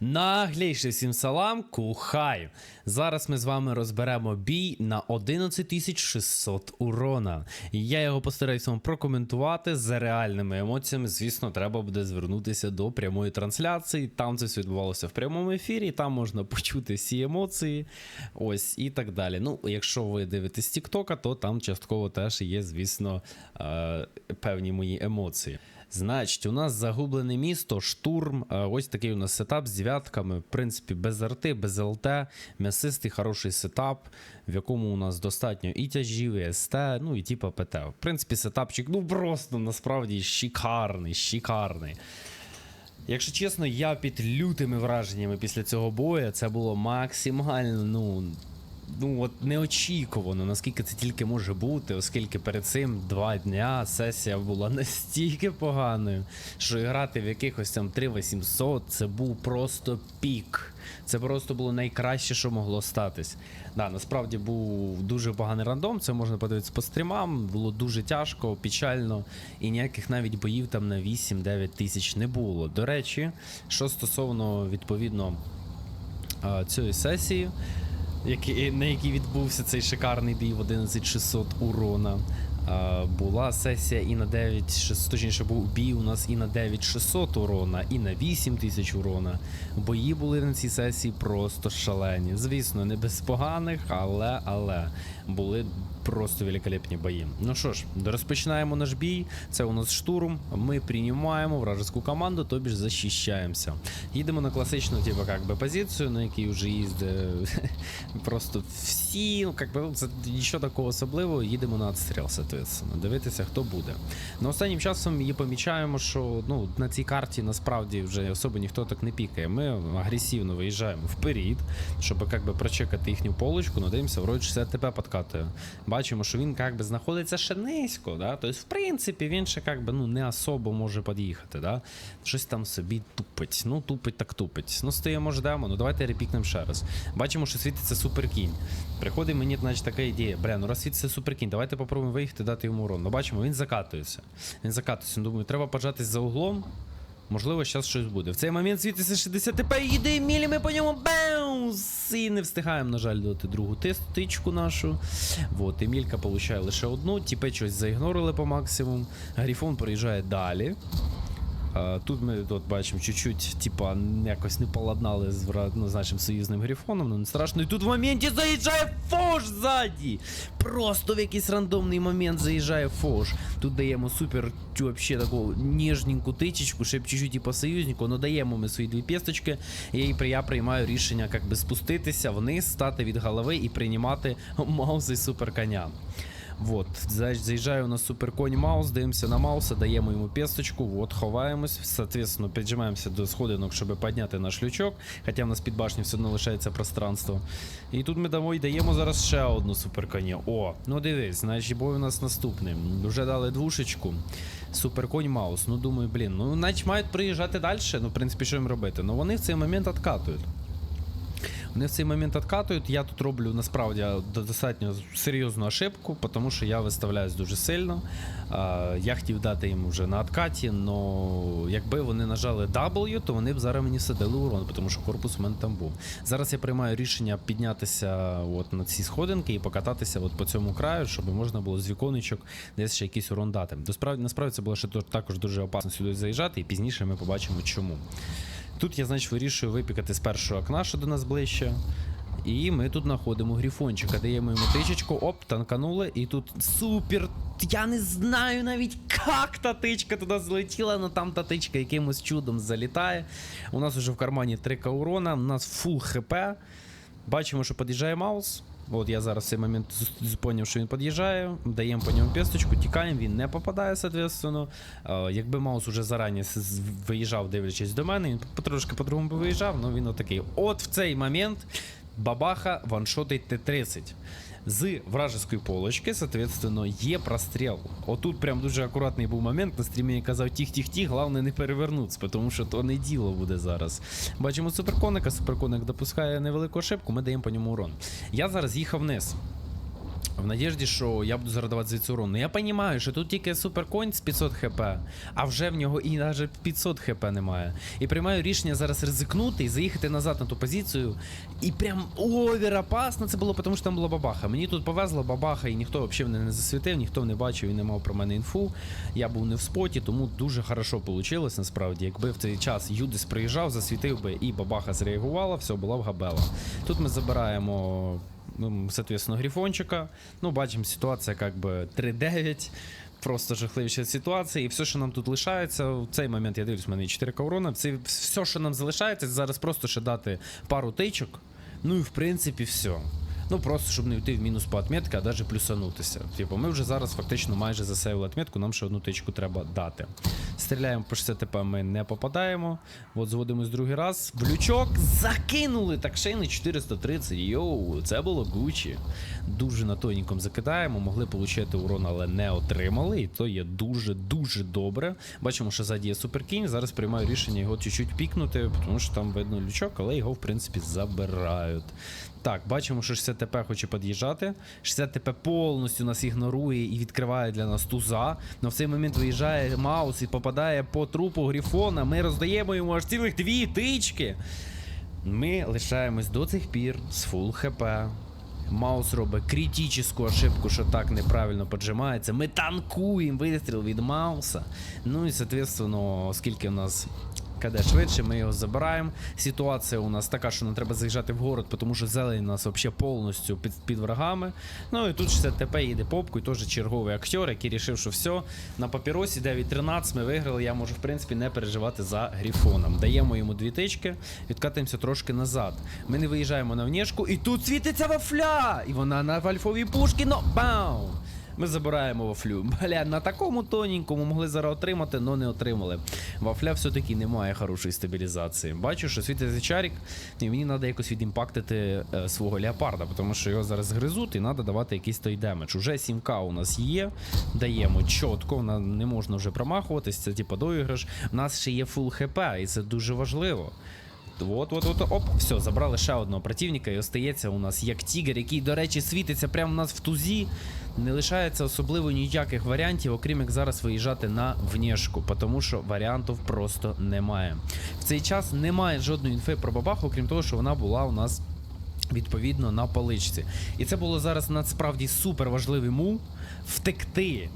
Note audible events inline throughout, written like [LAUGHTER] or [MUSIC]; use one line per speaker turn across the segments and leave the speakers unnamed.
Наглейший всім салам, кухай. Зараз ми з вами розберемо бій на 11600 урона. Я його постараюся вам прокоментувати з реальними емоціями. Звісно, треба буде звернутися до прямої трансляції. Там це все відбувалося в прямому ефірі, там можна почути всі емоції. Ось і так далі. Ну, якщо ви дивитесь Тіктока, то там частково теж є, звісно, е, певні мої емоції. Значить, у нас загублене місто, штурм. е, Ось такий у нас сетап з дев'ятками. В принципі, без арти, без ЛТ, м'ясистий хороший сетап, в якому у нас достатньо і тяжів, і СТ, ну і типа ПТ. В принципі, сетапчик, ну просто насправді шикарний, шикарний. Якщо чесно, я під лютими враженнями після цього бою. Це було максимально, ну. Ну, от неочікувано, наскільки це тільки може бути, оскільки перед цим два дня сесія була [LAUGHS] настільки поганою, що грати в якихось там 3800 це був просто пік. Це просто було найкраще, що могло статись. Да, насправді був дуже поганий рандом, це можна подивитися по стрімам. Було дуже тяжко, печально, і ніяких навіть боїв там на 8-9 тисяч не було. До речі, що стосовно відповідно цієї сесії, який, на якій відбувся цей шикарний бій в 11600 урона. Була сесія і на 9600, точніше був бій у нас і на 9600 урона, і на 8000 урона. Бої були на цій сесії просто шалені. Звісно, не без поганих, але але були просто великолепні бої. Ну що ж, розпочинаємо наш бій. Це у нас штурм. Ми приймаємо вражеську команду, тобі ж захищаємося. Їдемо на класичну, типу, как би, позицію, на якій вже їздить [LAUGHS] просто всі. Ну, как би, це нічого такого особливого. Їдемо на отстріл, соответственно. Дивитися, хто буде. Ну, останнім часом і помічаємо, що ну, на цій карті насправді вже особо ніхто так не пікає. Ми агресивно виїжджаємо вперед, щоб как би, прочекати їхню полочку, надивимося, вроді 60 ТП подкатує. Бачимо, що він би, знаходиться ще низько. Да? Тобто, в принципі, він ще би, ну, не особо може під'їхати. Да? Щось там собі тупить. Ну, тупить так тупить. Ну, стоїмо, ждемо. Ну, давайте репікнемо ще раз. Бачимо, що світиться суперкінь. Приходить мені, значить, така ідея. Бля, ну раз світиться суперкінь, давайте попробуємо виїхати, дати йому урон. Ну, бачимо, він закатується. Він закатується. Ну, думаю, треба поджатись за углом. Можливо, зараз щось буде. В цей момент світиться 60 ТП, їде мілі, ми по ньому баунс! І не встигаємо, на жаль, дати другу тичку нашу. Вот, Емілька получає лише одну, тіпе щось заігнорили по максимуму. Гріфон проїжджає далі. Тут ми от бачимо чуть-чуть, типа, якось не поладнали з ну, нашим союзним грифоном, ну не страшно. І тут в моменті заїжджає Фош ззаді! Просто в якийсь рандомний момент заїжджає Фош. Тут даємо супер вообще таку ніжненьку тичечку, ще б чуть-чуть по союзнику, ну даємо ми свої дві пісточки. І я, приймаю рішення як спуститися вниз, стати від голови і приймати [LAUGHS] Мауса і супер коня. Вот, заїжджає у суперконь Маус, дивимося на Мауса, даємо йому песточку, вот, ховаємось, соответственно, піджимаємося до сходинок, щоб підняти наш лючок, хоча в нас під башню все одно лишається пространство. І тут ми дамо і даємо зараз ще одну суперконю. О, ну дивись, значить, бой у нас наступний. Вже дали двушечку. Суперконь Маус. Ну думаю, блін, ну значить мають приїжджати далі. Ну, в принципі, що їм робити? Ну вони в цей момент откатують. Вони в цей момент откатують. Я тут роблю насправді достатньо серйозну ошибку, тому що я виставляюсь дуже сильно. Я хотів дати їм вже на откаті, але якби вони нажали W, то вони б зараз мені садили урон, тому що корпус у мене там був. Зараз я приймаю рішення піднятися от на ці сходинки і покататися от по цьому краю, щоб можна було з віконечок десь ще якийсь урон дати. Насправді це було ще також дуже опасно сюди заїжджати, і пізніше ми побачимо чому. Тут я, значить, вирішую випікати з першого окна, що до нас ближче. І ми тут знаходимо грифончика, даємо йому тичечку, оп, танканули, і тут супер. Я не знаю навіть, як та тичка туди злетіла, але там та тичка якимось чудом залітає. У нас вже в кармані 3 урона, у нас фул хп. Бачимо, що під'їжджає Маус. От я зараз в цей момент зрозумів, що він під'їжджає, даємо по ньому песточку, тікаємо, він не попадає, соответственно. Якби Маус уже зарані виїжджав, дивлячись до мене, він потрошки по-другому би виїжджав, ну він отакий. От в цей момент бабаха ваншотить Т-30. З вражеської полочки, соответственно, є простріл. Отут прям дуже акуратний був момент. На стрімі я казав ті-тіх-тіх, головне не перевернутися, тому що то не діло буде зараз. Бачимо суперконика, суперконик допускає невелику ошибку, ми даємо по ньому урон. Я зараз їхав вниз. В надіжді, що я буду зараз давати звідси урон. Ну я розумію, що тут тільки суперконь з 500 хп, а вже в нього і навіть 500 хп немає. І приймаю рішення зараз ризикнути і заїхати назад на ту позицію. І прям овер опасно це було, тому що там була бабаха. Мені тут повезло бабаха, і ніхто взагалі мене не засвітив, ніхто не бачив і не мав про мене інфу. Я був не в споті, тому дуже хорошо вийшло насправді. Якби в цей час Юдис приїжджав, засвітив би і бабаха зреагувала, все було б габела. Тут ми забираємо. Ну, Соответственно, грифончика. Ну, бачимо, ситуація як би 3-9. Просто жахливіша ситуація. І все, що нам тут лишається, в цей момент я дивлюсь, в мене 4 коврона. Це все, що нам залишається, зараз просто ще дати пару тичок. Ну і в принципі все. Ну просто щоб не йти в мінус по отметки, а навіть плюсанутися. Типу, ми вже зараз фактично майже засейвили отметку, нам ще одну тичку треба дати. Стріляємо по 60 ТП, ми не попадаємо. От зводимось другий раз. В лючок закинули! Так ще на 430. Йоу, це було Гучі. Дуже на тоненьком закидаємо, могли отримати урон, але не отримали. І то є дуже-дуже добре. Бачимо, що ззаді суперкінь. Зараз приймаю рішення його чуть-чуть пікнути, тому що там видно лючок, але його, в принципі, забирають. Так, бачимо, що 60 ТП хоче під'їжджати. 60 ТП повністю нас ігнорує і відкриває для нас туза. Но в цей момент виїжджає Маус і попадає по трупу Грифона. Ми роздаємо йому аж цілих дві тички. Ми лишаємось до цих пір з фул хп. Маус робить критичну ошибку, що так неправильно поджимається. Ми танкуємо вистріл від Мауса. Ну і, соответственно, оскільки в нас КД швидше, ми його забираємо. Ситуація у нас така, що нам треба заїжджати в город, тому що зелень у нас взагалі повністю під, під врагами. Ну і тут 60 ТП їде попку, і теж черговий актер, який рішив, що все, на папіросі 9-13 ми виграли. Я можу, в принципі, не переживати за грифоном. Даємо йому дві тички, відкатуємося трошки назад. Ми не виїжджаємо на внешку, і тут світиться вафля! І вона на вальфовій пушці, но бау! Ми забираємо вафлю. Бля, на такому тоненькому могли зараз отримати, але не отримали. Вафля все-таки не має хорошої стабілізації. Бачу, що світиться чарік, і мені треба якось відімпактити е, свого леопарда, тому що його зараз гризуть і треба давати якийсь той демедж. Уже 7к у нас є, даємо чітко, не можна вже промахуватись, це типа доіграш. У нас ще є фул хп, і це дуже важливо. От, от, от, оп, все, забрали ще одного противника, і остається у нас як тігр, який, до речі, світиться прямо у нас в тузі. Не лишається особливо ніяких варіантів, окрім як зараз виїжджати на внешку, тому що варіантів просто немає. В цей час немає жодної інфи про бабаху, окрім того, що вона була у нас. Відповідно на паличці. І це було зараз насправді супер важливий мув втекти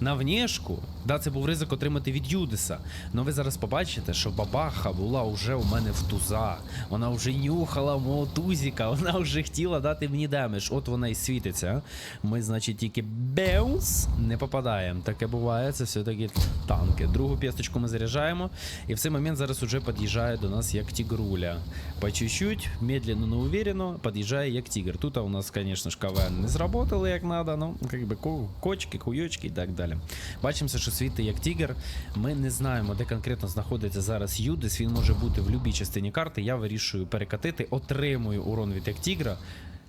на внешку. Да, це був ризик отримати від Юдиса. Но ви зараз побачите, що бабаха була вже у мене в туза. Вона вже нюхала мого тузіка, [LAUGHS] вона вже хотіла дати мені демедж. От вона і світиться. Ми, значить, тільки беус не попадаємо. Таке буває, це все-таки танки. Другу пісточку ми заряджаємо. І в цей момент зараз уже під'їжджає до нас як тігруля. По чуть-чуть, медленно, но уверенно, під'їжджає як тігр. Тут у нас, звісно ж, КВН не зработали як надо, ну, как би кочки, куйочки і так далі. Бачимо, що світить як тігр. Ми не знаємо, де конкретно знаходиться зараз Юдис. Він може бути в будь-якій частині карти. Я вирішую перекатити, отримую урон від як тігра.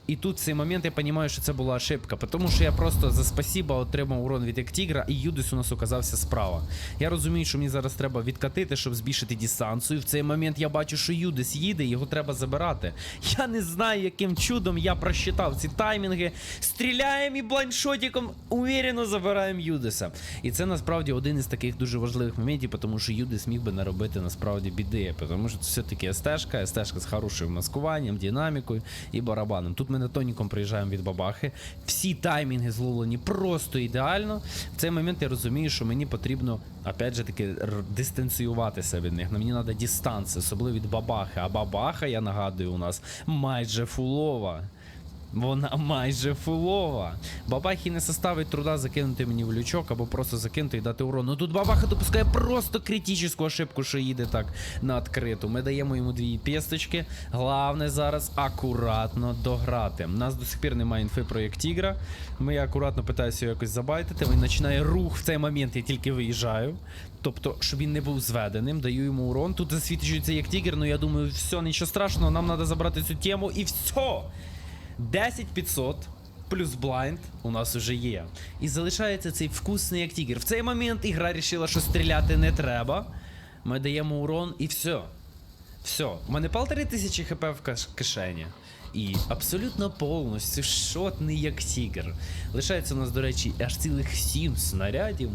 І тут в цей момент я розумію, що це була ошибка, тому що я просто за спасіба отримав урон від як тігра, і Юдис у нас оказався справа. Я розумію, що мені зараз треба відкатити, щоб збільшити дистанцію. В цей момент я бачу, що Юдис їде, його треба забирати. Я не знаю, яким чудом я просчитав ці таймінги. Стріляємо і блайндшотиком уверенно забираємо Юдиса. І це насправді один із таких дуже важливих моментів, тому що Юдис міг би наробити насправді біди. Тому що це все-таки СТ-шка, СТ-шка з хорошим маскуванням, динамікою і барабаном. Тут ми на тоніком приїжджаємо від бабахи. Всі таймінги зловлені просто ідеально. В цей момент я розумію, що мені потрібно, опять же таки, дистанціюватися від них. Ну, мені треба дистанція, особливо від бабахи. А бабаха, я нагадую, у нас майже фулова. Вона майже фулова. Бабахі не составить труда закинути мені в лючок або просто закинути і дати урон. Ну тут бабаха допускає просто критичну ошибку, що їде так на відкриту. Ми даємо йому дві пісточки. Головне зараз акуратно дограти. У нас до сих пір немає інфи про як тігра. Ми акуратно питаюся його якось забайтити. Він починає рух в цей момент, я тільки виїжджаю. Тобто, щоб він не був зведеним, даю йому урон. Тут засвідчується як тігр, ну я думаю, все, нічого страшного, нам треба забрати цю тему і все. 10500 плюс блайнд у нас уже є. І залишається цей вкусний як тігр. В цей момент ігра рішила, що стріляти не треба. Ми даємо урон і все. Все, у мене полтори тисячі хп в кишені. І абсолютно повністю шотний як тігр. Лишається у нас, до речі, аж цілих сім снарядів.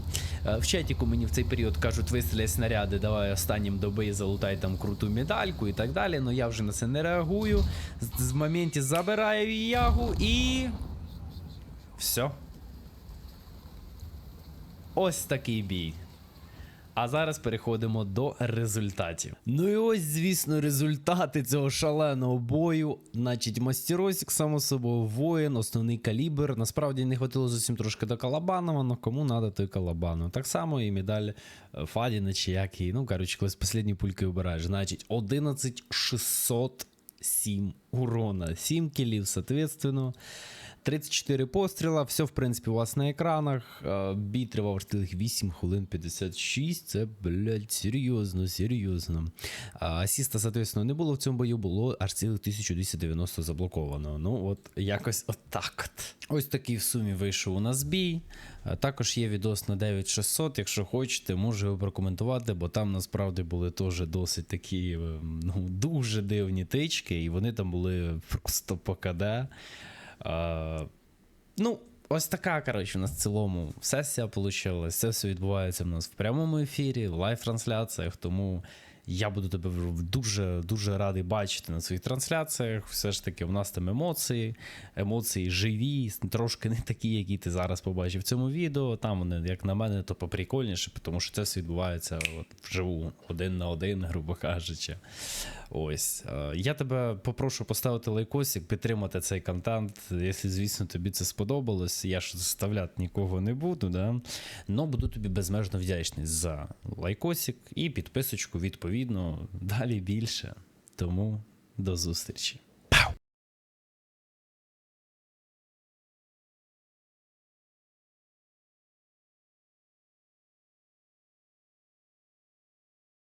Е, В чатіку мені в цей період кажуть, вистріляй снаряди, давай останнім доби залутай там круту медальку і так далі. Ну я вже на це не реагую. З, з моменті забираю ягу і. Все. Ось такий бій. А зараз переходимо до результатів. Ну і ось, звісно, результати цього шаленого бою. Значить, мастеросик, само собою, воїн, основний калібр. Насправді не хватило зовсім трошки до Калабанова, але кому треба, той Калабанов. Так само і медаль е, Фадіна чи як її. Ну, коротше, коли з останні пульки вибираєш. Значить, 11607 урона, 7 кілів, соответственно. 34 постріла, все, в принципі, у вас на екранах. Е, Бій тривав цілих 8 хвилин 56. Це, блядь, серйозно, серйозно. Асіста, соответственно, не було в цьому бою, було аж цілих 1290 заблоковано. Ну, от якось отак от. Ось такий в сумі вийшов у нас бій. Е, Також є відос на 9600, якщо хочете, можу його прокоментувати, бо там насправді були теж досить такі е, ну, дуже дивні тички, і вони там були просто по КД. Е, ну, ось така, коротше, у нас в цілому сесія вийшла. Це все відбувається в нас в прямому ефірі, в лайв-трансляціях. Тому я буду тебе дуже дуже радий бачити на своїх трансляціях. Все ж таки, в нас там емоції, емоції живі, трошки не такі, які ти зараз побачив в цьому відео. Там вони, як на мене, то поприкольніше, тому що це все відбувається от вживу, один на один, грубо кажучи. Ось. Е, Я тебе попрошу поставити лайкосик, підтримати цей контент. Якщо, звісно, тобі це сподобалось, я ж заставляти нікого не буду, да? но буду тобі безмежно вдячний за лайкосик і підписочку, відповідно, далі більше. Тому до зустрічі.